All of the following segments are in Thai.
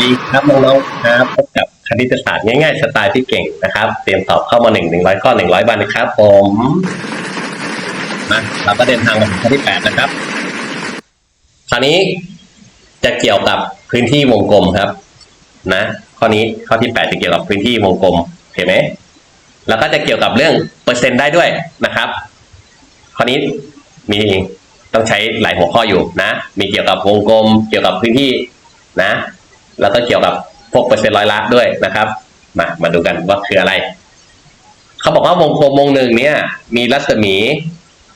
ดีครับน้องๆครับพบกับคณิตศาสตร์ง่ายๆ สไตล์ที่เก่งนะครับ เตรียมสอบเข้ามาหนึ่งหนึ่งร้อยข้อหนึ่งร้อยวันนะครับผมมาเราก็เดินทางมาถึงข้อที่แปดนะครับ คราวนี้จะเกี่ยวกับพื้นที่วงกลมครับ นะ ข้อนี้ข้อที่แปดจะเกี่ยวกับพื้นที่วงกลมเห็นไหมแล้วก็จะเกี่ยวกับเรื่องเปอร์เซ็นต์ได้ด้วยนะครับ ข้อนี้มีต้องใช้หลายหัวข้ออยู่นะ มีเกี่ยวกับวงกลม เกี่ยวกับพื้นที่นะ แล้วก็เกี่ยวกับพวกเปอร์เซ็นต์ร้อยละด้วยนะครับ มามาดูกันว่าคืออะไร เขาบอกว่าวงกลมวงหนึ่งเนี่ย มีรัศมี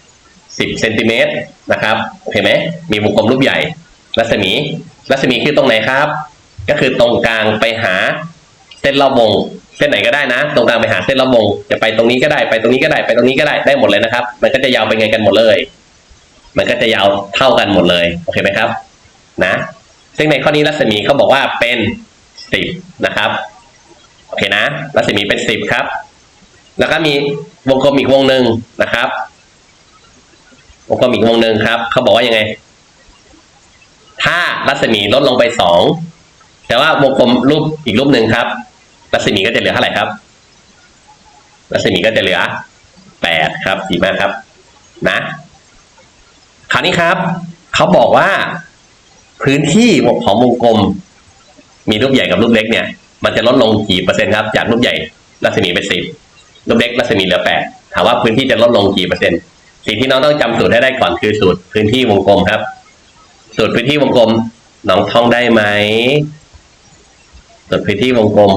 10เซนติเมตรนะครับเห็นไหมมีวงกลมรูปใหญ่ รัศมี รัศมีคือตรงไหนครับ ก็คือตรงกลางไปหาเส้นรอบวงเส้นไหนก็ได้นะ ตรงกลางไปหาเส้นรอบวงจะไปตรงนี้ก็ได้ไปตรงนี้ก็ได้ไปตรงนี้ก็ได้ได้หมดเลยนะครับ มันก็จะยาวไปไงกันหมดเลย มันก็จะยาวเท่ากันหมดเลยโอเคไหมครับ นะ ซึ่งในข้อนี้รัศมีเขาบอกว่าเป็นสิบนะครับโอเคนะรัศมีเป็นสิบครับ แล้วก็มีวงกลมอีกวงหนึ่งนะครับ วงกลมอีกวงหนึ่งครับเขาบอกว่ายังไง ถ้ารัศมีลดลงไปสองแต่ว่าวงกลมรูปอีกรูปหนึ่งครับ รัศมีก็จะเหลือเท่าไหร่ครับ รัศมีก็จะเหลือแปดครับดีมากครับ นะ คราวนี้ครับเขาบอกว่า พื้นที่ของวงกลม มีรูปใหญ่กับรูปเล็กเนี่ย มันจะลดลงกี่เปอร์เซ็นต์ครับ จากรูปใหญ่รัศมีเป็นสิบรูปเล็กรัศมีเหลือแปดถามว่าพื้นที่จะลดลงกี่เปอร์เซ็นต์สิ่งที่น้องต้องจำสูตรให้ได้ก่อนคือสูตรพื้นที่วงกลมครับ สูตรพื้นที่วงกลมน้องท่องได้ไหมสูตรพื้นที่วงกลม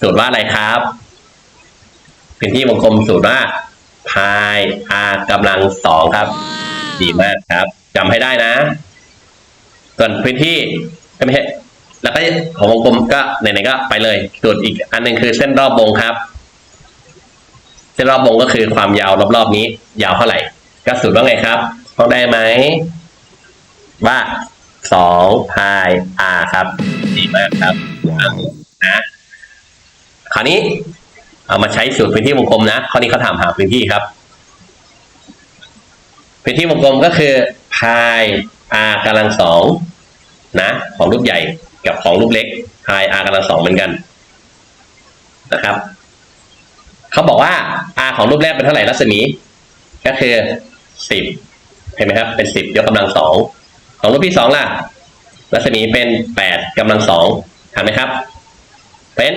สูตรว่าอะไรครับ พื้นที่วงกลมสูตรว่าพาย r กำลังสองครับ ดีมากครับจำให้ได้นะ ส่วนพื้นที่ก็ไม่ใช่แล้วก็ของวงกลมก็ไหนๆก็ไปเลยส่วนอีกอันหนึ่งคือเส้นรอบวงครับ เส้นรอบวงก็คือความยาวรอบๆนี้ ยาวเท่าไหร่ ก็สูตรว่าไงครับท่องได้ไหมว่าสองพาย r ครับดีมากครับนะคราวนี้เอามาใช้สูตรพื้นที่วงกลมนะข้อนี้เขาถามหาพื้นที่ครับ พื้นที่วงกลมก็คือพาย r กำลังสองนะของรูปใหญ่กับของรูปเล็กพาย r กำลังสองเหมือนกันนะครับเขาบอกว่า r ของรูปแรกเป็นเท่าไหร่รัศมี ก็คือสิบเห็นไหมครับ เป็นสิบยกกำลังสองของรูปที่สองล่ะ รัศมีเป็นแปดกำลังสองทันไหมครับ เป็น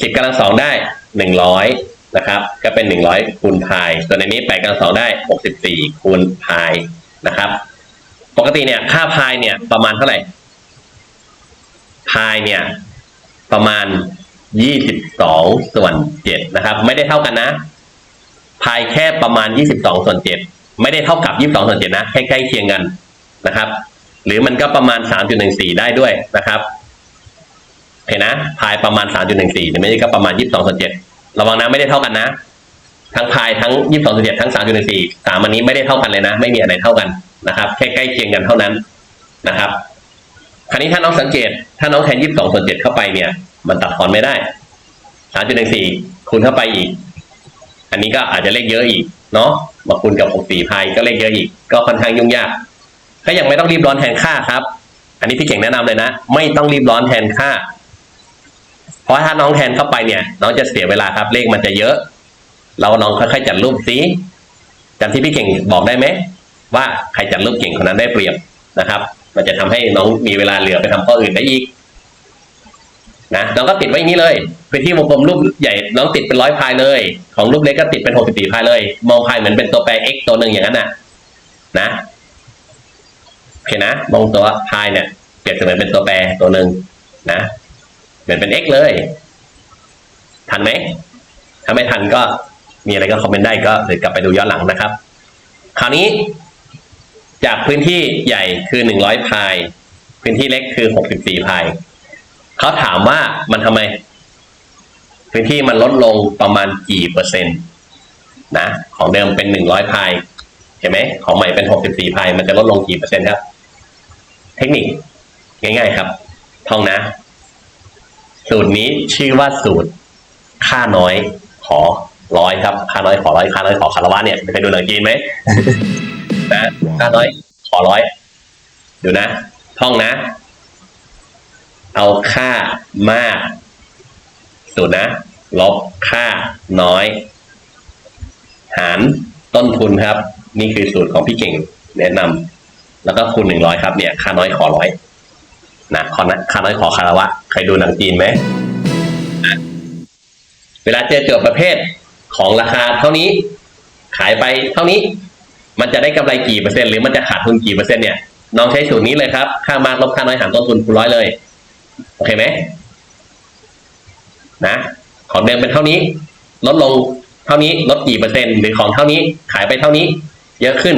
สิบกำลังสองได้หนึ่งร้อยนะครับ ก็เป็นหนึ่งร้อยคูณพายส่วนในนี้แปดกำลังสองได้หกสิบสี่คูณพายนะครับ กติเนี่ย ค่าพายเนี่ย ประมาณเท่าไหร่พายเนี่ย ประมาณยี่สิบสองส่วนเจ็ดนะครับ ไม่ได้เท่ากันนะพายแค่ประมาณยี่สิบสองส่วนเจ็ดไม่ได้เท่ากับยี่สิบสองส่วนเจ็ดนะใกล้ๆเคียงกันนะครับ หรือมันก็ประมาณสามจุดหนึ่งสี่ได้ด้วยนะครับ เห็นนะพายประมาณสามจุดหนึ่งสี่หรือไม่ใช่ก็ประมาณยี่สิบสองส่วนเจ็ดระวังนะไม่ได้เท่ากันนะ ทั้งพายทั้งยี่สิบสองส่วนเจ็ดทั้งสามจุดหนึ่งสี่สามอันนี้ไม่ได้เท่ากันเลยนะ ไม่มีอะไรเท่ากัน นะครับแค่ใกล้เคียงกันเท่านั้นนะครับ คราวนี้ถ้าน้องสังเกต ถ้าน้องแทนยี่สิบสองส่วนเจ็ดเข้าไปเนี่ย มันตัดทอนไม่ได้สามจุดหนึ่งสี่คูณเข้าไปอีก อันนี้ก็อาจจะเลขเยอะอีกเนาะมาคูณกับหกสี่พายก็เลขเยอะอีก ก็ค่อนข้างยุ่งยากก็ยังไม่ต้องรีบร้อนแทนค่าครับ อันนี้พี่เก่งแนะนำเลยนะ ไม่ต้องรีบร้อนแทนค่า เพราะถ้าน้องแทนเข้าไปเนี่ย น้องจะเสียเวลาครับ เลขมันจะเยอะ เราน้องค่อยๆจัดรูปสิจำที่พี่เก่งบอกได้ไหม ว่าใครจัดรูปเก่งคนนั้นได้เปรียบนะครับ มันจะทำให้น้องมีเวลาเหลือไปทำข้ออื่นได้อีกนะน้องก็ติดไว้อย่างนี้เลยพื้นที่วงกลมรูปใหญ่น้องติดเป็นร้อยพายเลย ของรูปเล็กก็ติดเป็นหกสิบสี่พายเลย มองพายเหมือนเป็นตัวแปร x ตัวหนึ่งอย่างนั้นน่ะ นะโอเคนะมองตัวพายเนี่ยเปรียบเสมือนเป็นตัวแปรตัวหนึ่งนะเหมือนเป็น x เลย ทันไหมถ้าไม่ทันก็มีอะไรก็คอมเมนต์ได้ก็เดี๋ยวกลับไปดูย้อนหลังนะครับ คราวนี้ จากพื้นที่ใหญ่คือหนึ่งร้อยพาย พื้นที่เล็กคือหกสิบสี่พาย เขาถามว่ามันทำไม พื้นที่มันลดลงประมาณกี่เปอร์เซ็นต์นะของเดิมเป็นหนึ่งร้อยพายเห็นไหมของใหม่เป็นหกสิบสี่พายมันจะลดลงกี่เปอร์เซ็นต์ครับ เทคนิคง่าย ๆครับท่องนะ สูตรนี้ชื่อว่าสูตรค่าน้อยขอร้อยครับ ค่าน้อยขอร้อยค่าน้อยขอคารวะเนี่ยเคยดูหนังจีนไหม นะค่าน้อยขอร้อยดูนะ ท่องนะ เอาค่ามากสูตรนะ ลบค่าน้อย หารต้นทุนครับ นี่คือสูตรของพี่เก่งแนะนำแล้วก็คูณหนึ่งร้อยครับเนี่ย ค่าน้อยขอร้อยนะขอนะค่าน้อยขอคารวะเคยดูหนังจีนไหมเวลาเจอโจทย์ประเภทของราคาเท่านี้ ขายไปเท่านี้ มันจะได้กำไรกี่เปอร์เซ็นต์หรือมันจะขาดทุนกี่เปอร์เซ็นต์เนี่ยน้องใช้สูตรนี้เลยครับค่ามากลบค่าน้อยหารต้นทุนคูณร้อยเลยโอเคไหมนะของเดิมเป็นเท่านี้ ลดลงเท่านี้ลดกี่เปอร์เซ็นต์หรือของเท่านี้ขายไปเท่านี้ เยอะขึ้น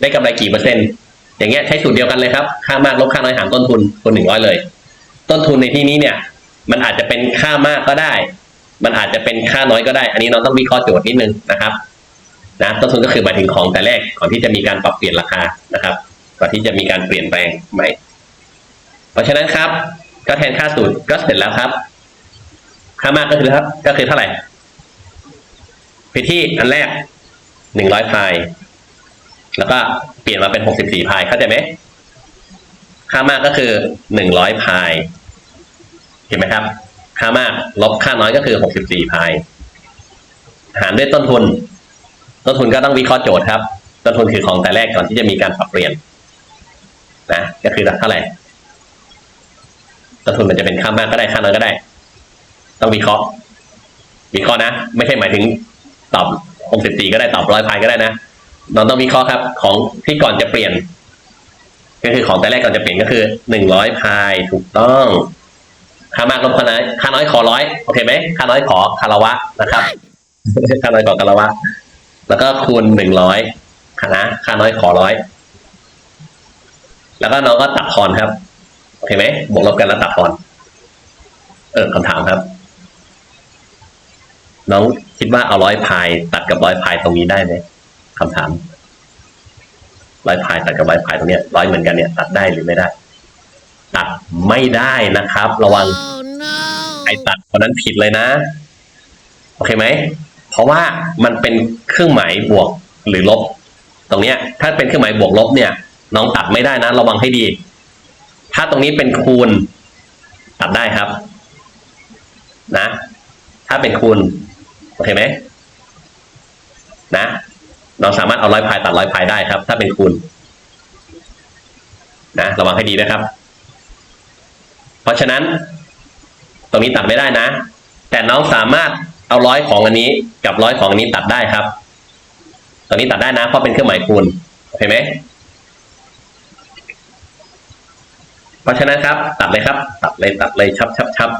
ได้กำไรกี่เปอร์เซ็นต์อย่างเงี้ยใช้สูตรเดียวกันเลยครับ ค่ามากลบค่าน้อยหารต้นทุนคูณหนึ่งร้อยเลย ต้นทุนในที่นี้เนี่ย มันอาจจะเป็นค่ามากก็ได้ มันอาจจะเป็นค่าน้อยก็ได้ อันนี้เราต้องวิเคราะห์โจทย์นิดนึงนะครับ นะต้นทุนก็คือหมายถึงของแต่แรกก่อนที่จะมีการปรับเปลี่ยนราคานะครับ ก่อนที่จะมีการเปลี่ยนแปลงใหม่ เพราะฉะนั้นครับ ก็แทนค่าสูตรก็เสร็จแล้วครับ ค่ามากก็คือครับ ก็คือเท่าไหร่ไปที่อันแรกหนึ่งร้อยพายแล้วก็เปลี่ยนมาเป็นหกสิบสี่พายเข้าใจไหมค่ามากก็คือหนึ่งร้อยพายเห็นไหมครับ ค่ามากลบค่าน้อยก็คือหกสิบสี่พาย หารด้วยต้นทุน ต้นทุนก็ต้องวิเคราะห์โจทย์ครับ ต้นทุนคือของแต่แรกก่อนที่จะมีการปรับเปลี่ยนนะก็คือเท่าไหร่ต้นทุนมันจะเป็นค่ามากก็ได้ค่าน้อยก็ได้ ต้องวิเคราะห์วิเคราะห์นะ ไม่ใช่หมายถึงตอบหกสิบสี่ก็ได้ตอบร้อยพายก็ได้นะน้องต้องวิเคราะห์ครับ ของที่ก่อนจะเปลี่ยน ก็คือของแต่แรกก่อนจะเปลี่ยนก็คือหนึ่งร้อยพายถูกต้องค่ามากลบค่าน้อยค่าน้อยขอร้อยโอเคไหมค่าน้อยขอคารวะนะครับค่าน้อยขอคารวะ แล้วก็คูณหนึ่งร้อยนะค่าน้อยขอร้อยแล้วก็น้องก็ตัดทอนครับโอเคไหมบวกลบกันแล้วตัดทอน เออคำถามครับ น้องคิดว่าเอาร้อยพายตัดกับร้อยพายตรงนี้ได้ไหมคำถามร้อยพายตัดกับร้อยพายตรงเนี้ยร้อยเหมือนกันเนี่ยตัดได้หรือไม่ได้ ตัดไม่ได้นะครับ ระวัง Oh no! ใครตัดคนนั้นผิดเลยนะ โอเคไหมเพ ราะว่ามันเป็นเครื่องหมายบวกหรือลบ ตรงเนี้ย ถ้าเป็นเครื่องหมายบวกลบเนี่ย น้องตัดไม่ได้นะ ระวังให้ดี ถ้าตรงนี้เป็นคูณ ตัดได้ครับ นะ ถ้าเป็นคูณโอเคไหมนะน้องสามารถเอาร้อยพายตัดร้อยพายได้ครับ ถ้าเป็นคูณนะระวังให้ดีนะครับ เพราะฉะนั้น ตรงนี้ตัดไม่ได้นะ แต่น้องสามารถ เอาร้อยของอันนี้กับร้อยของอันนี้ตัดได้ครับตรงนี้ตัดได้นะเพราะเป็นเครื่องหมายคูณโอเคไหมเพราะฉะนั้นครับ ตัดเลยครับ ตัดเลยตัดเลยชับชับชับ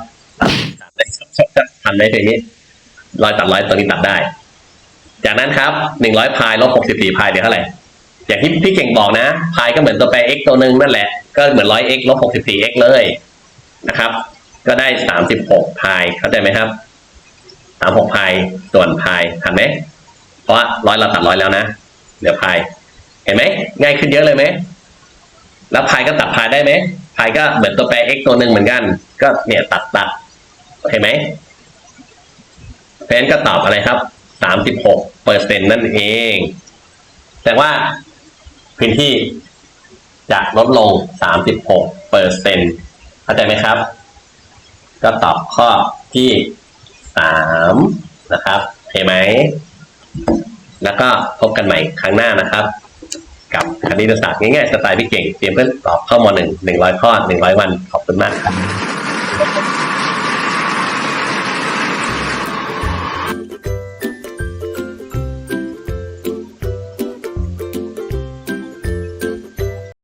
ตัดตัดเลยชับชับชับทันไหมทีนี้ร้อยตัดร้อยตรงนี้ตัดได้ จากนั้นครับหนึ่งร้อยพายลบหกสิบสี่พายเดี๋ยวเท่าไหร่อย่างที่พี่เก่งบอกนะพายก็เหมือนตัวแปร x ตัวหนึ่งนั่นแหละ ก็เหมือนร้อย x ลบหกสิบสี่ x เลยนะครับ ก็ได้สามสิบหกพายเข้าใจไหมครับ สามหกพายส่วนพายทันไหมเพราะร้อยเราตัดร้อยแล้วนะเหลือพาย เห็นไหมง่ายขึ้นเยอะเลยไหมแล้วพายก็ตัดพายได้ไหมพายก็เหมือนตัวแปร x ตัวหนึ่งเหมือนกัน ก็เนี่ยตัดตัดโอเคไหมเพราะฉะนั้นก็ตอบอะไรครับสามสิบหกเปอร์เซ็นต์นั่นเอง แต่ว่าพื้นที่จะลดลงสามสิบหกเปอร์เซ็นต์เข้าใจไหมครับ ก็ตอบข้อที่ สามนะครับโอเคไหม แล้วก็พบกันใหม่ครั้งหน้านะครับ กับคณิตศาสตร์ง่ายๆสไตล์พี่เก่งเตรียมเพื่อตอบข้อมหนึ่งหนึ่งร้อยข้อหนึ่งร้อยวันขอบคุณมากครับ